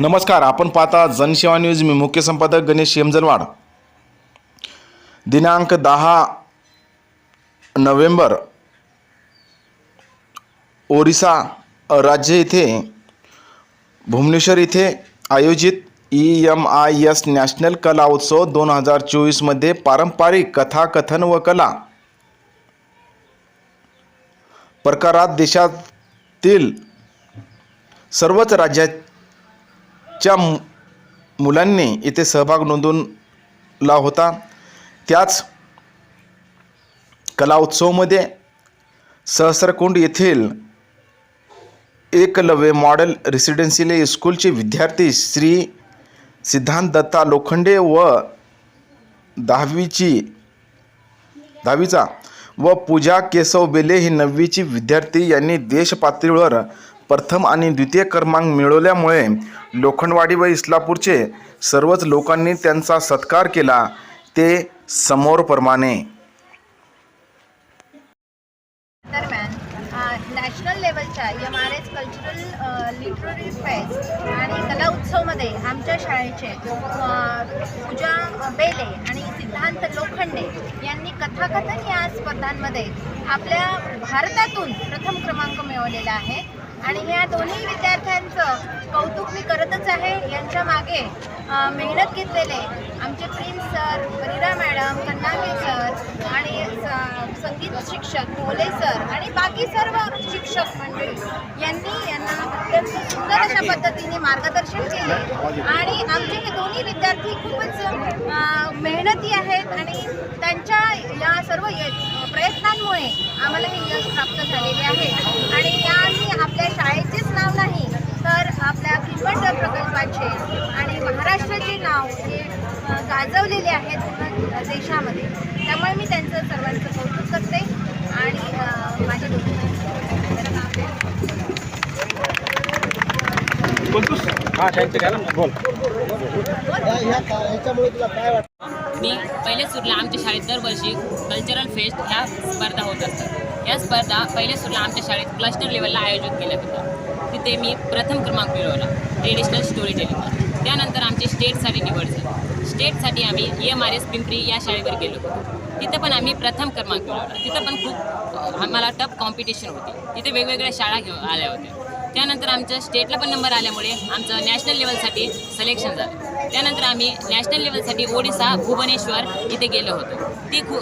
नमस्कार आपण पाहता जनसेवा न्यूज. मी मुख्य संपादक गणेश हेमजलवाड दिनांक दहा नोव्हेंबर ओरिसा राज्य येथे भुवनेश्वर येथे आयोजित E M I S national कला उत्सव दोन हजार चोवीसमध्ये पारंपरिक कथाकथन व कला प्रकारात देशातील सर्वच राज्यात मु- मुलांनी इथे सहभाग नोंदवला होता त्याच कला उत्सवमध्ये सहस्रकुंड येथील एकलव्य मॉडेल रेसिडेन्शियल स्कूलचे विद्यार्थी श्री सिद्धांत दत्ता लोखंडे व दहावीची दहावीचा व पूजा केशव बेले ही नववीची विद्यार्थी यांनी देश पातळीवर प्रथम आणि द्वितीय क्रमांक मिळवल्यामुळे लोखंडवाडी व इस्लापूरचे सर्वच लोकांनी त्यांचा सत्कार केला. ते समोरप्रमाणे. दरम्यान national लेवलच्या M R S cultural literary fest आणि कला उत्सवमध्ये आमच्या शाळेचे पूजा बेले आणि सिद्धांत लोखंडे यांनी कथाकथन या स्पर्धांमध्ये आपल्या भारतातून प्रथम क्रमांक मिळवलेला आहे. आणि ह्या दोन्ही विद्यार्थ्यांचं कौतुक मी करतच आहे. यांच्या मागे मेहनत घेतलेले आमचे prince sir Pereira madam Kannage sir आणि संगीत शिक्षक मोले सर आणि बाकी सर्व शिक्षक मंडळी यांनी पद्धतीने मार्गदर्शन केले. आणि आमचे हे दोन्ही विद्यार्थी खूपच मेहनती आहेत आणि त्यांच्या या सर्व य- प्रयत्नांमुळे आम्हाला हे यश प्राप्त झालेले आहे. आणि यांनी आपल्या शाळेचेच नाव नाही तर आपल्या किनवट प्रकल्पाचे आणि महाराष्ट्राचे नाव हे गाजवलेले आहेत पूर्ण देशामध्ये त्यामुळे मी त्यांचं सर्वांचं कौतुक करते. आणि अ, माझे हा मी पहिले सुरला आमच्या शाळेत दरवर्षी कल्चरल फेस्ट ह्या स्पर्धा होत असतात. या स्पर्धा पहिले सुरला आमच्या शाळेत क्लस्टर लेवलला आयोजित केल्या होत्या. तिथे मी प्रथम क्रमांक मिळवला ट्रेडिशनल स्टोरी टेलिंग त्यानंतर आमची स्टेटसाठी निवड झाली. स्टेटसाठी आम्ही E M R S Pimpri या शाळेवर गेलो होतो. तिथं पण आम्ही प्रथम क्रमांक मिळवला. तिथं पण खूप आम्हाला टफ कॉम्पिटिशन होती. तिथे वेगवेगळ्या शाळा घेऊन आल्या होत्या. त्यानंतर आमचं स्टेटला पण नंबर आल्यामुळे आमचं नॅशनल लेवलसाठी सलेक्शन झालं. त्यानंतर आम्ही नॅशनल लेवलसाठी ओडिसा भुवनेश्वर इथे गेलो होतो. ते खू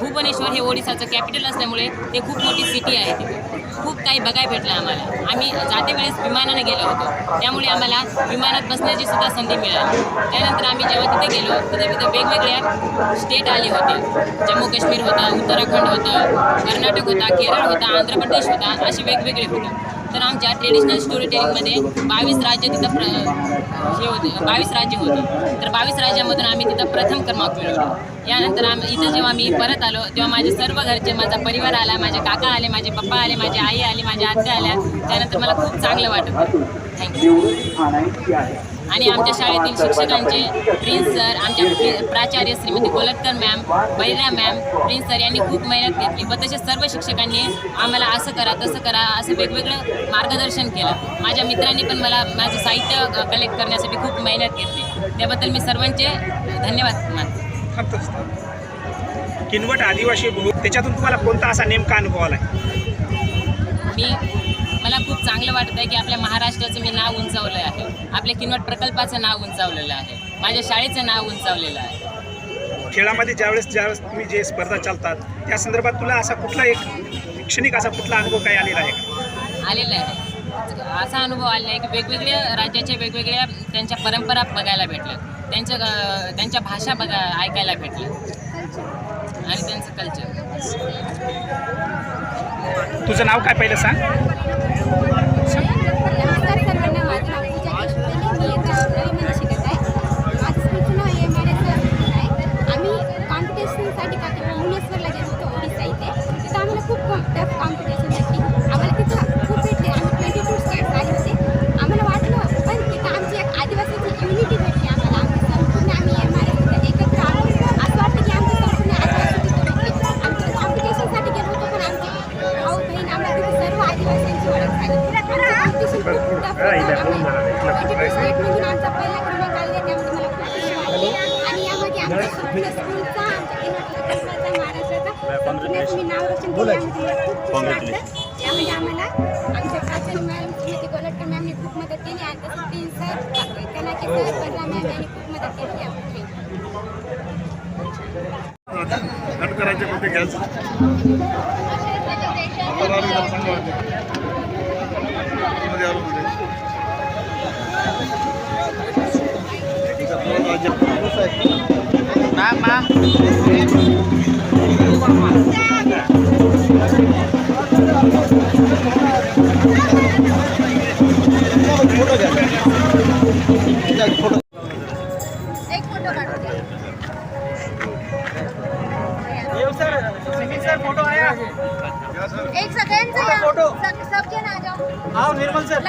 भुवनेश्वर हे ओडिसाचं कॅपिटल असल्यामुळे ते खूप मोठी सिटी आहे तिथे. खूप काही बघायला भेटलं आम्हाला. आम्ही जाते वेळेस विमानानं गेलो होतो. त्यामुळे आम्हाला विमानात बसण्याची सुद्धा संधी मिळाली. त्यानंतर आम्ही जेव्हा तिथे गेलो तिथे तिथे वेगवेगळ्या स्टेट आले होते. जम्मू काश्मीर होता उत्तराखंड होतं कर्नाटक होता केरळ होता आंध्र प्रदेश होता असे वेगवेगळे होते. तर आमच्या ट्रेडिशनल स्टोरी टेलिंगमध्ये बावीस राज्य तिथं प्र हे होते. बावीस राज्य होते. तर बावीस राज्यामधून आम्ही तिथं प्रथम क्रमांक मिळवला. यानंतर आम्ही इथं जेव्हा मी परत आलो तेव्हा माझे सर्व घरचे माझा परिवार आला माझे काका आले माझे पप्पा आले माझी आई आली माझ्या आत्या आल्या. त्यानंतर मला खूप चांगलं वाटत थँक्यू आणि आमच्या शाळेतील शिक्षकांचे प्रिन्स सर आमच्या प्रि- प्राचार्य Shrimati Kolatkar ma'am Baira ma'am prince sir यांनी खूप मेहनत घेतली व तसेच सर्व शिक्षकांनी आम्हाला असं करा तसं करा असं वेगवेगळं मार्गदर्शन केलं. माझ्या मित्रांनी पण मला माझं साहित्य कलेक्ट करण्यासाठी खूप मेहनत घेतली. त्याबद्दल मी सर्वांचे धन्यवाद मानते. किनवट आदिवासी त्याच्यातून तुम्हाला कोणता असा नेमका अनुभव आला मी मला खूप चांगलं वाटत आहे की आपल्या महाराष्ट्राचं मी नाव उंचावलं आहे. आपल्या किनवट प्रकल्पाचं नाव उंचावलेलं आहे. माझ्या शाळेचं नाव उंचावलेलं आहे. खेळामध्ये ज्यावेळेस ज्यावेळेस तुम्ही जे स्पर्धा चालतात त्या संदर्भात तुला असा कुठला एक क्षणिक असा कुठला अनुभव काय आलेला आहे का? आलेलं आहे. असा अनुभव आलेला आहे की वेगवेगळ्या राज्याच्या वेगवेगळ्या त्यांच्या परंपरा बघायला भेटल्या त्यांच्या त्यांच्या भाषा बघा ऐकायला भेटल्या आणि त्यांचं कल्चर तुझं नाव काय पहिलं सांग? रोशन केलं मला खूप वाटतं यामध्ये आम्हाला आमच्या प्राचार्य मॅडम श्रीमती गोलटकर मॅमने खूप मदत केली आणि तसं प्रिन्स सर मॅम यांनी खूप मदत केली यामध्ये एक फोटो काढून घ्या. सब निर्मल सर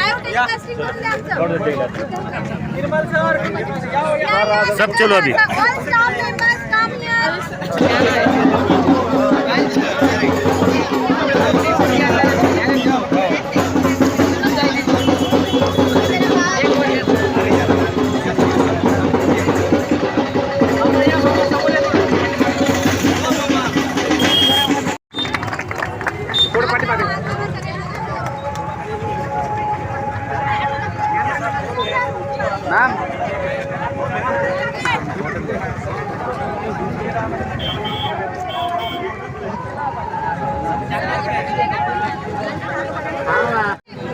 सब चलो अभी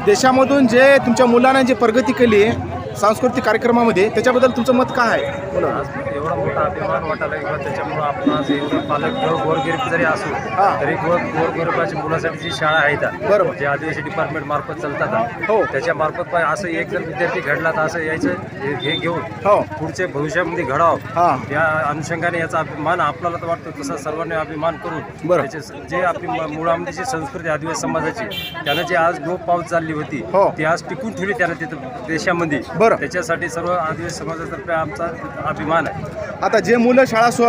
देशामधून जे तुमच्या मुलांना जे प्रगती केली आहे सांस्कृतिक कार्यक्रमामध्ये त्याच्याबद्दल तुमचं मत काय आहे? मोठा अभिमान वाटायला किंवा त्याच्यामुळं आपण आज एवढे पालक जर गोरगरीब जरी असू हा. तरी गोर गोरगरिबाच्या मुलासाठी जी शाळा आहेत बरोबर. जे आदिवासी डिपार्टमेंट मार्फत चालतात हो. त्याच्या मार्फत पण असं एक जर विद्यार्थी घडला तर असं यायचं हे- हे घेऊन हो पुढचे भविष्यामध्ये घडावं. या अनुषंगाने याचा अभिमान आपल्याला तर वाटतो तसा सर्वांनी अभिमान करून बरं. त्याचे जे आपली म- मुळामध्ये जी संस्कृती आदिवासी समाजाची त्यानं जी आज लोप पावत चालली होती हो. ती आज टिकून ठेवली त्यानं तिथं देशामध्ये बरं. त्याच्यासाठी सर्व आदिवासी समाजातर्फे आमचा अभिमान आहे आता जे मुलं शाळा सो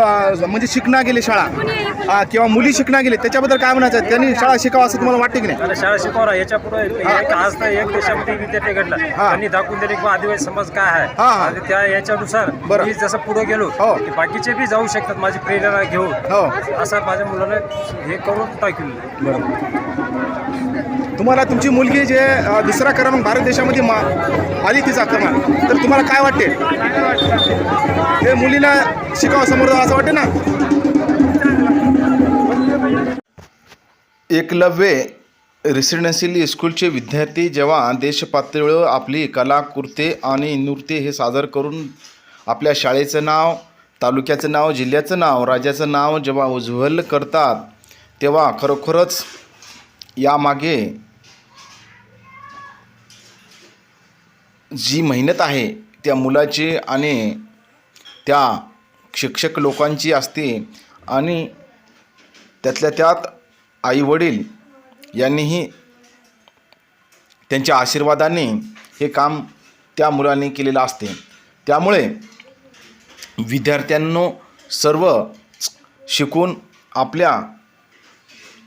म्हणजे शिकणा गेले शाळा किंवा मुली शिकणा गेले त्याच्याबद्दल काय म्हणायचं आहे? त्यांनी शाळा शिकावं असं तुम्हाला वाटते की नाही? आणि शाळा शिकवणार याच्यापुढे एक आज तर एक देशामध्ये विद्यार्थी घडला. त्यांनी दाखवून दिले की आदिवासी समाज काय आहे? हा. आणि त्या याच्यानुसार बरं. मी जसं पुढे गेलो हो. की बाकीचे बी जाऊ शकतात माझी प्रेरणा घेऊन. हो. असं माझ्या मुलानं हे करून टाकलं. तुम्हाला तुमची मुलगी जे दुसरा क्रमांक भारत देशामध्ये मा आली तिचा क्रमांक तर तुम्हाला काय वाटते? हे मुलीला शिकावं समोर असं वाटते ना? एकलव्य रेसिडेन्शियल स्कूलचे विद्यार्थी जेव्हा देशपातळीवर आपली कलाकृती आणि नृत्य हे सादर करून आपल्या शाळेचं नाव तालुक्याचं नाव जिल्ह्याचं नाव राज्याचं नाव जेव्हा उज्ज्वल करतात तेव्हा खरोखरच यामागे जी मेहनत आहे त्या मुलाची आणि त्या शिक्षक लोकांची असते आणि त्यातल्या त्यात आईवडील यांनीही त्यांच्या आशीर्वादाने हे काम त्या मुलांनी केलेलं असते. त्यामुळे विद्यार्थ्यांनो सर्व शिकून आपल्या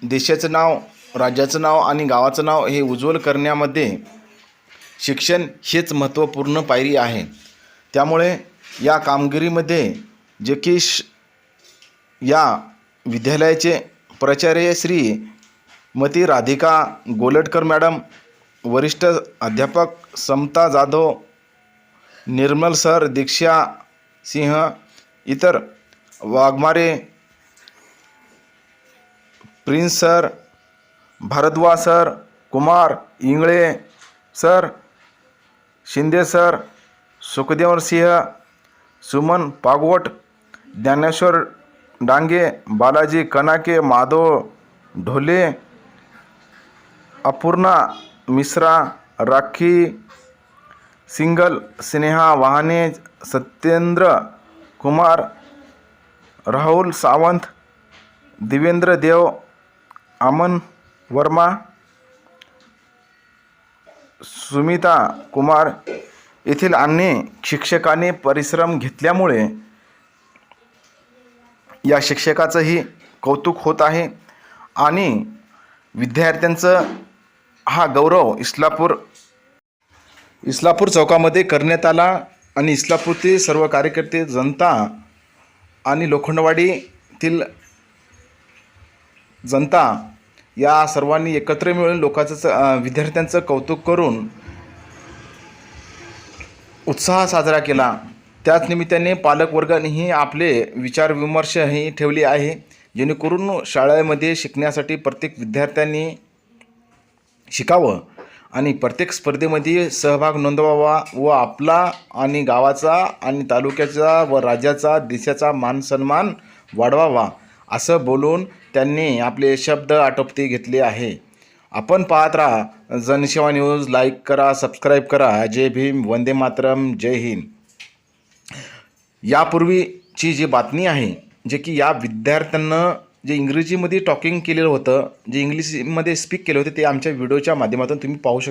देशाचं नाव राज्याचं नाव आणि गावाचं नाव हे उज्ज्वल करण्यामध्ये शिक्षण हेच महत्त्वपूर्ण पायरी आहे. त्यामुळे या कामगिरीमध्ये जे की श या विद्यालयाचे प्राचार्य श्री मती राधिका गोलटकर मॅडम वरिष्ठ अध्यापक समता जाधव निर्मल सर दीक्षा सिंह इतर Waghmare prince sir Bhardwaj sir Kumar, Ingle, sir, Shinde sir Sukhdev Singh, Suman Pagwat, Dnyaneshwar Dange, Balaji Kanake, Madhav Dhole, Aparna Mishra, Rakhi, Singal, Sneha Wahane, Satyendra Kumar, Rahul Sawant, Divendra देव, अमन वर्मा सुमिता कुमार येथील अनेक शिक्षकांनी परिश्रम घेतल्यामुळे या शिक्षकाचंही कौतुक होत आहे आणि विद्यार्थ्यांचं हा गौरव इस्लापूर इस्लापूर चौकामध्ये करण्यात आला आणि इस्लापूरतील सर्व कार्यकर्ते जनता आणि लोखंडवाडीतील जनता या सर्वांनी एकत्र मिळून लोकांचं विद्यार्थ्यांचं कौतुक करून उत्साह साजरा केला. त्याच निमित्ताने पालकवर्गानेही आपले विचारविमर्शही ठेवले आहे. जेणेकरून शाळेमध्ये शिकण्यासाठी प्रत्येक विद्यार्थ्यांनी शिकावं आणि प्रत्येक स्पर्धेमध्ये सहभाग नोंदवावा व आपला आणि गावाचा आणि तालुक्याचा व राज्याचा देशाचा मान सन्मान वाढवावा असं बोलून त्यांनी आपले शब्द आटोपती घेतले आहे. आपण पाहत राहा जनसेवा न्यूज लाईक करा सबस्क्राईब करा. जय भीम वंदे मातरम जय हिंद. यापूर्वीची जी बातमी आहे जे की या विद्यार्थ्यांना जे इंग्रजीमध्ये टॉकिंग केलेलं होतं जे इंग्लिशमध्ये स्पीक केलं होतं ते आमच्या व्हिडिओच्या माध्यमातून तुम्ही पाहू शकता.